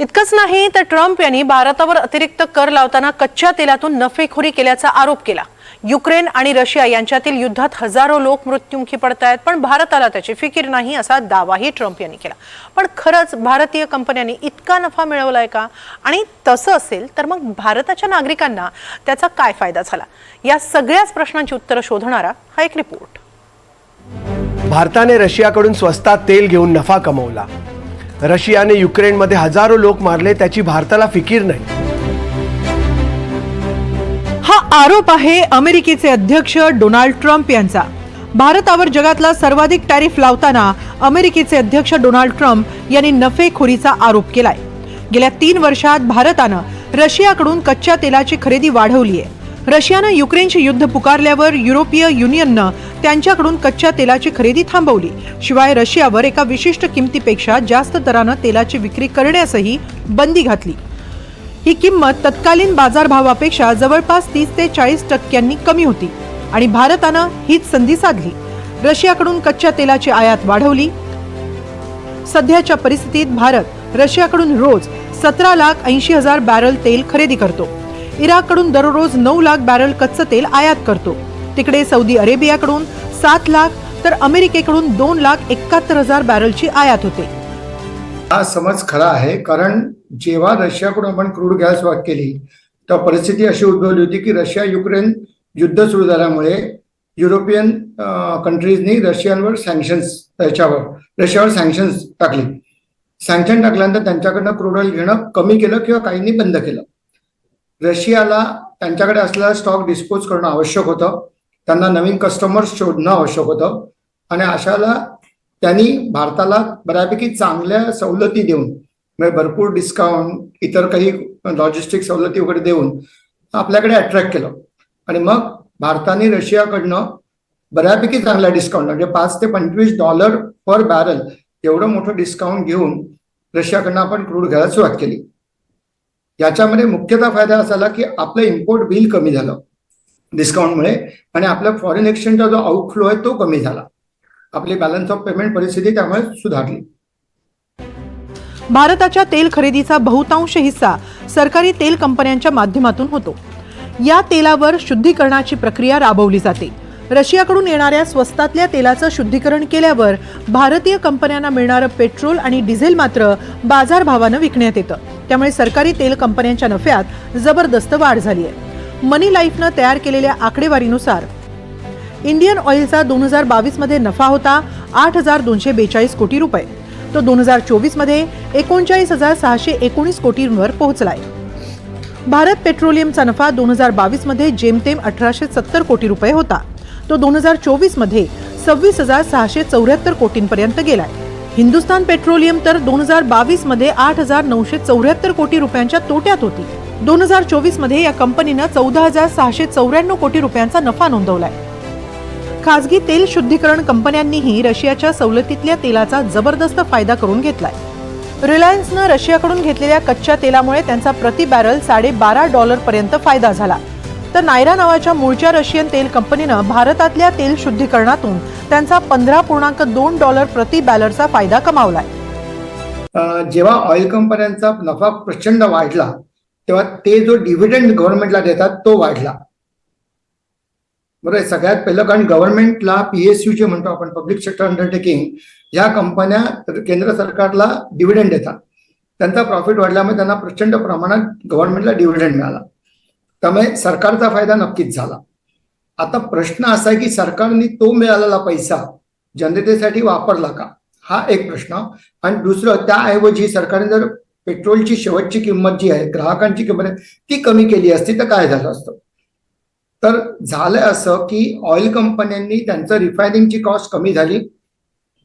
इतकंच नाही तर ट्रम्प यांनी भारतावर अतिरिक्त कर लावताना कच्च्या तेलातून नफेखोरी केल्याचा आरोप केला. युक्रेन आणि रशिया यांच्यातील युद्धात हजारो लोक मृत्युमुखी पडत आहेत पण भारताला त्याची फिकीर नाही असा दावाही ट्रम्प यांनी केला. पण खरंच भारतीय कंपन्यांनी इतका नफा मिळवलाय का? आणि तसं असेल तर मग भारताच्या नागरिकांना त्याचा काय फायदा झाला? या सगळ्याच प्रश्नांची उत्तरं शोधणारा हा एक रिपोर्ट. भारताने रशियाकडून स्वस्तात तेल घेऊन नफा कमवला. रशियाने युक्रेनमध्ये हजारो लोक मारले त्याची भारताला फिकीर नाही. हा आरोप आहे अमेरिकेचे अध्यक्ष डोनाल्ड ट्रम्प यांचा. भारतावर जगातला सर्वाधिक टॅरिफ लावताना अमेरिकेचे अध्यक्ष डोनाल्ड ट्रम्प यांनी नफेखोरीचा आरोप केलाय. गेल्या तीन वर्षात भारतानं रशियाकडून कच्च्या तेलाची खरेदी वाढवली आहे रशियानं युक्रेनशी युद्ध पुकारल्यावर युरोपीय युनियननं त्यांच्याकडून कच्च्या तेलाची खरेदी थांबवली. शिवाय रशियावर एका विशिष्ट किमतीपेक्षा जास्त दरानं तेलाची विक्री करण्यासही बंदी घातली. ही किंमत तत्कालीन बाजारभावापेक्षा जवळपास तीस ते चाळीस टक्क्यांनी कमी होती आणि भारतानं हीच संधी साधली. रशियाकडून कच्च्या तेलाची आयात वाढवली. सध्याच्या परिस्थितीत भारत रशियाकडून रोज सतरा लाख ऐंशी हजार बॅरल तेल खरेदी करतो. इराककडून दररोज नऊ लाख बॅरल कच्चं तेल आयात करतो. तिकडे सौदी अरेबियाकडून सात लाख तर अमेरिकेकडून दोन लाख एकाहत्तर हजार बॅरलची आयात होते. हा समज खरा आहे कारण जेव्हा रशियाकडून आपण क्रूड गॅस सुरुवात केली तेव्हा परिस्थिती अशी उद्भवली होती की रशिया युक्रेन युद्ध सुरू झाल्यामुळे युरोपियन कंट्रीजनी रशियावर सँक्शन्स त्याच्यावर रशियावर सँक्शन्स टाकली. सँक्शन टाकल्यानंतर त्यांच्याकडनं क्रूड ऑइल घेणं कमी केलं किंवा काहींनी बंद केलं. रशियाला त्यांच्याकडे असलेला स्टॉक डिस्पोज करणं आवश्यक होतं. त्यांना नवीन कस्टमर्स शोधणं आवश्यक होतं. आणि अशाला त्यांनी भारताला बऱ्यापैकी चांगल्या सवलती देऊन म्हणजे भरपूर डिस्काउंट इतर काही लॉजिस्टिक सवलती वगैरे देऊन आपल्याकडे अट्रॅक्ट केलं. आणि मग भारताने रशियाकडनं बऱ्यापैकी चांगला डिस्काउंट म्हणजे पाच ते पंचवीस डॉलर पर बॅरल एवढं मोठं डिस्काउंट घेऊन रशियाकडनं आपण क्रूड घ्यायला सुरुवात केली. याच्यामध्ये मुख्यतः फायदा असा झाला की आपलं इम्पोर्ट बिल कमी झालं डिस्काउंटमुळे आणि आपला फॉरेन एक्सचेंजचा जो आउटफ्लो आहे तो कमी झाला. आपली बॅलन्स ऑफ पेमेंट परिस्थिती त्यामुळे सुधारली. भारताच्या तेल खरेदीचा बहुतांश हिस्सा सरकारी तेल कंपन्यांच्या माध्यमातून होतो. या तेलावर शुद्धीकरणाची प्रक्रिया राबवली जाते. रशियाकडून येणाऱ्या स्वस्तातल्या तेलाचं शुद्धीकरण केल्यावर भारतीय कंपन्यांना मिळणारं पेट्रोल आणि डिझेल मात्र बाजारभावानं विकण्यात येतं. त्यामुळे सरकारी तेल कंपन्यांच्या नफ्यात जबरदस्त वाढ झाली आहे. मनी लाईफनं तयार केलेल्या आकडेवारीनुसार इंडियन ऑइलचा दोन हजार बावीसमध्ये नफा होता आठ हजार दोनशे बेचाळीस कोटी रुपये. तो दोन हजार चोवीसमध्ये एकोणचाळीस हजार सहाशे एकोणीस कोटींवर पोहोचलाय. भारत पेट्रोलियमचा नफा दोन हजार बावीसमध्ये जेमतेम अठराशे सत्तर कोटी रुपये होता. तो दोन हजार चोवीसमध्ये सव्वीस हजार सहाशे चौऱ्याहत्तर कोटींपर्यंत गेलाय. हिंदुस्तान पेट्रोलियम तर दोन हजार बावीसमध्ये आठ हजार नऊशे चौऱ्याहत्तर कोटी रुपयांच्या तोट्यात होती. दोन हजार चोवीसमध्ये या कंपनीनं चौदा हजार सहाशे चौऱ्याण्णव कोटी रुपयांचा नफा नोंदवलाय. खासगी तेल शुद्धीकरण कंपन्यांनीही रशियाच्या सवलतीतल्या तेलाचा जबरदस्त फायदा करून घेतलाय. रिलायन्सनं रशियाकडून घेतलेल्या कच्च्या तेलामुळे त्यांचा प्रति बॅरल साडेबारा डॉलर पर्यंत फायदा झाला. तर नायरा नावाच्या मूळच्या रशियन तेल कंपनीनं भारतातल्या तेल शुद्धीकरणातून त्यांचा पंधरा पूर्णांक दोन डॉलर प्रति बॅलरचा फायदा कमावलाय. जेव्हा ऑइल कंपन्यांचा नफा प्रचंड वाढला तेव्हा ते जो डिव्हिडंड गव्हर्नमेंटला देतात तो वाढला. बरोबर आहे? सगळ्यात पहिलं कारण गव्हर्नमेंटला पीएसयू जे म्हणतो आपण पब्लिक सेक्टर अंडरटेकिंग या कंपन्या केंद्र सरकारला डिव्हिडंड देतात. त्यांचा प्रॉफिट वाढल्यामुळे त्यांना प्रचंड प्रमाणात गव्हर्नमेंटला डिव्हिडंड मिळाला. त्यामुळे सरकारचा फायदा नक्कीच झाला. आता प्रश्न असा आहे की सरकारने तो मिळालेला पैसा जनतेसाठी वापरला का? हा एक प्रश्न. आणि दुसरं त्याऐवजी सरकारने जर पेट्रोलची शेवटची किंमत जी आहे ग्राहकांची किंमत आहे ती कमी केली असती तर काय झालं असतं? तर झालं असं की ऑइल कंपन्यांनी त्यांचं रिफायनिंगची कॉस्ट कमी झाली.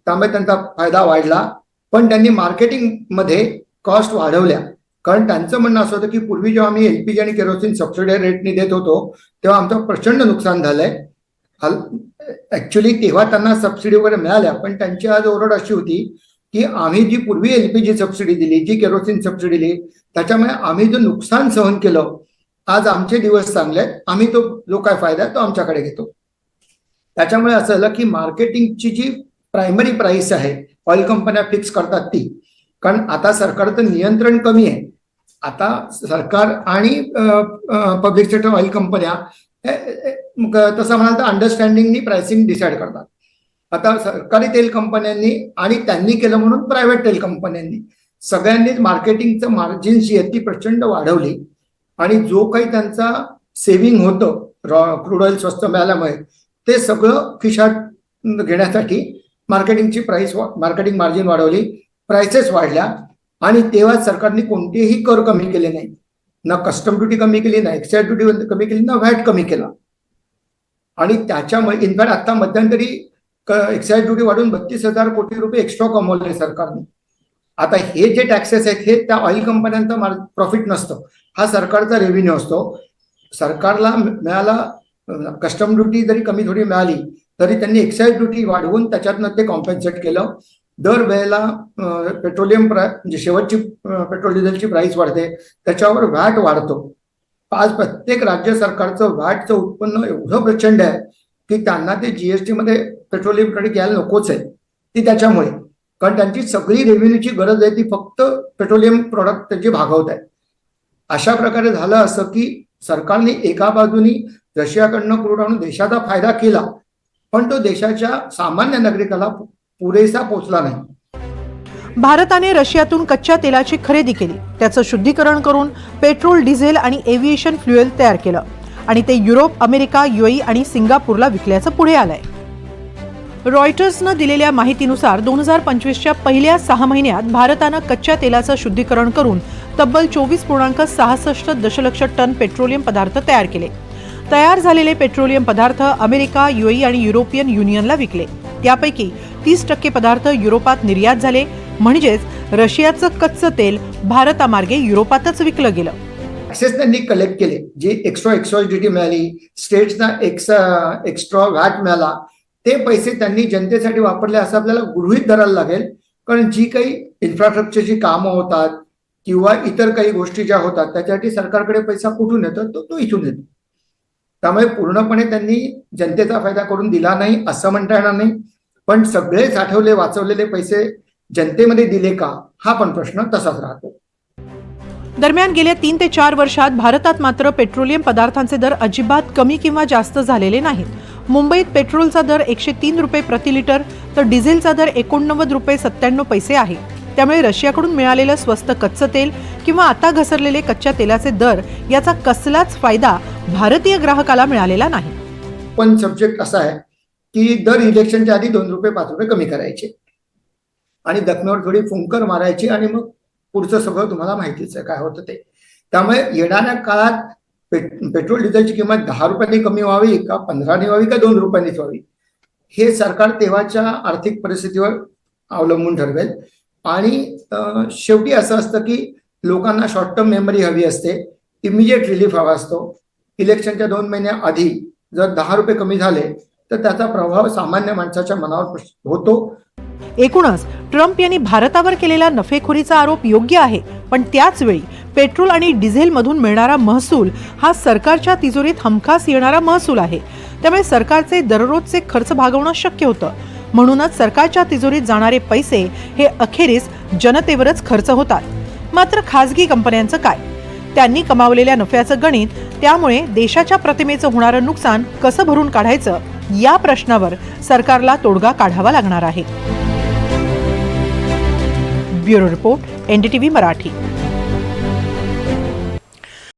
त्यामुळे त्यांचा फायदा वाढला. पण त्यांनी मार्केटिंगमध्ये कॉस्ट वाढवल्या. कारण त्यांचं म्हणणं असं होतं की पूर्वी जेव्हा आम्ही एलपीजी आणि केरोसिन सबसिडी रेटने देत होतो तेव्हा आमचं प्रचंड नुकसान झालंय. हल ऍक्च्युली तेव्हा त्यांना सबसिडी वगैरे मिळाल्या पण त्यांची आज ओरड अशी होती की आम्ही जी पूर्वी एलपीजी सबसिडी दिली जी केरोसिन सबसिडी दिली त्याच्यामुळे आम्ही जो नुकसान सहन केलं आज आमचे दिवस चांगले आहेत आम्ही तो जो काय फायदा आहे तो आमच्याकडे घेतो. त्याच्यामुळे असं झालं की मार्केटिंगची जी प्रायमरी प्राइस आहे ऑइल कंपन्या फिक्स करतात ती. कारण आता सरकारचं नियंत्रण कमी आहे. आता सरकार आणि पब्लिक सेक्टर ऑइल कंपन्या तसं म्हणाल तर अंडरस्टँडिंगनी प्राइसिंग डिसाईड करतात. आता सरकारी तेल कंपन्यांनी आणि त्यांनी केलं म्हणून प्रायव्हेट तेल कंपन्यांनी सगळ्यांनीच मार्केटिंगचं मार्जिन जी आहे ती प्रचंड वाढवली. आणि जो काही त्यांचा सेव्हिंग होतं रॉ क्रूड ऑइल स्वस्त मिळाल्यामुळे ते सगळं खिशात घेण्यासाठी मार्केटिंगची प्राइस मार्केटिंग मार्जिन वाढवली. प्राइसेस वाढल्या. आणि तेव्हा सरकारने कोणतेही कर कमी केले नाही ना कस्टम ड्युटी कमी केली ना एक्साईज ड्युटी कमी केली ना व्हॅट कमी केला. आणि त्याच्यामुळे इनफॅक्ट आता मध्यंतरी एक्साईज ड्युटी वाढून बत्तीस हजार कोटी रुपये एक्स्ट्रा कमवले सरकारने. आता हे जे टॅक्सेस आहेत हे त्या ऑइल कंपन्यांचा प्रॉफिट नसतं. हा सरकारचा रेव्हेन्यू असतो. सरकारला मिळाला कस्टम ड्युटी जरी कमी थोडी मिळाली तरी त्यांनी एक्साईज ड्युटी वाढवून त्याच्यातनं ते कॉम्पेन्सेट केलं. दर वेळेला पेट्रोलियम प्रा म्हणजे शेवटची पेट्रोल डिझेलची प्राइस वाढते. त्याच्यावर व्हॅट वाढतो. आज प्रत्येक राज्य सरकारचं व्हॅटचं उत्पन्न एवढं प्रचंड आहे की त्यांना ते जीएसटी मध्ये पेट्रोलियमकडे घ्यायला नकोच आहे. ती त्याच्यामुळे. कारण त्यांची सगळी रेव्हेन्यूची गरज आहे ती फक्त पेट्रोलियम प्रॉडक्ट त्यांची भागवत आहे. अशा प्रकारे झालं असं की सरकारने एका बाजूनी रशियाकडनं क्रूड आणून देशाचा फायदा केला पण तो देशाच्या सामान्य नागरिकाला पुरेसा पोचला नाही. भारताने रशियातून कच्च्या तेलाची खरेदी केली. त्याचं शुद्धीकरण करून पेट्रोल डिझेल आणि एव्हिएशन फ्युएल तयार केलं. आणि ते युरोप अमेरिका युएई आणि सिंगापूरला विकल्याचं पुढे आलंय. रॉयटर्सनं दिलेल्या माहितीनुसार दोन हजार पंचवीसच्या पहिल्या सहा महिन्यात भारतानं कच्च्या तेलाचं शुद्धीकरण करून तब्बल चोवीस पूर्णांक सहासष्ट दशलक्ष टन पेट्रोलियम पदार्थ तयार केले. तयार झालेले पेट्रोलियम पदार्थ अमेरिका युएई आणि युरोपियन युनियनला विकले. त्यापैकी तीस टक्के पदार्थ युरोपात निर्यात झाले. म्हणजेच रशियाचं कच्चं तेल भारतामार्गे युरोपातच विकलं गेलं. टॅक्सेस त्यांनी कलेक्ट केले. जी एक्स्ट्रा एक्स्ट्रा ड्युटी मिळाली स्टेट्सना एक्स्ट्रा एक्स्ट्रा व्हॅट मिळाला ते पैसे त्यांनी जनतेसाठी वापरले असं आपल्याला गृहीत धरायला लागेल. कारण जी काही इन्फ्रास्ट्रक्चरची कामं होतात किंवा इतर काही गोष्टी ज्या होतात त्याच्यासाठी सरकारकडे पैसा कुठून येतो? तो तो इथून येतो. त्यामुळे पूर्णपणे त्यांनी जनतेचा फायदा करून दिला नाही असं म्हणता येणार नाही. पण सगळे साठवले वाचवलेले पैसे जनतेमध्ये दिले का? हा पण प्रश्न तसाच राहतो. दरम्यान गेल्या तीन ते चार वर्षात भारतात मात्र पेट्रोलियम पदार्थांचे दर अजिबात कमी किंवा जास्त झालेले नाहीत. मुंबईत पेट्रोलचा दर एकशे तीन रुपये प्रति लिटर तर डिझेलचा दर एकोणनव्वद रुपये सत्त्याण्णव पैसे आहे. त्यामुळे रशियाकडून मिळालेलं स्वस्त कच्चं तेल किंवा आता घसरलेले कच्च्या तेलाचे दर याचा कसलाच फायदा भारतीय ग्राहकाला मिळालेला नाही. पण सब्जेक्ट असा आहे की दर इलेक्शनच्या आधी दोन रुपये पाच रुपये कमी करायचे. आणि दखमेवर थोडी फुंकर मारायची आणि मग पुढचं सगळं तुम्हाला माहितीच आहे काय होतं ते. त्यामुळे येणाऱ्या काळात पेट्रोल डिझेलची किंमत दहा रुपयांनी कमी व्हावी का पंधरानी व्हावी का दोन रुपयांनीच व्हावी? हे सरकार तेव्हाच्या आर्थिक परिस्थितीवर अवलंबून ठरवेल. आणि शेवटी असं असतं की लोकांना शॉर्ट टर्म मेमरी हवी असते इमिजिएट रिलीफ हवा असतो. इलेक्शनच्या दोन महिन्या आधी जर दहा रुपये कमी झाले तर त्याचा प्रभाव सामान्य माणसाच्या मनावर होतो. एकूणच ट्रम्प यांनी भारतावर केलेला नफेखोरीचा आरोप योग्य आहे पण त्याच वेळी पेट्रोल आणि डिझेलमधून मिळणारा महसूल हा सरकारच्या तिजोरीत हमखास येणारा महसूल आहे. त्यामुळे सरकारचे दररोजचे खर्च भागवणं शक्य होतं. म्हणूनच सरकारच्या तिजोरीत जाणारे पैसे हे अखेरीस जनतेवरच खर्च होतात. मात्र खासगी कंपन्यांचं काय? त्यांनी कमावलेल्या नफ्याचं गणित त्यामुळे देशाच्या प्रतिमेचं होणारं नुकसान कसं भरून काढायचं? या प्रश्नावर सरकारला तोडगा काढावा लागणार आहे. Bureau report NDTV Marathi.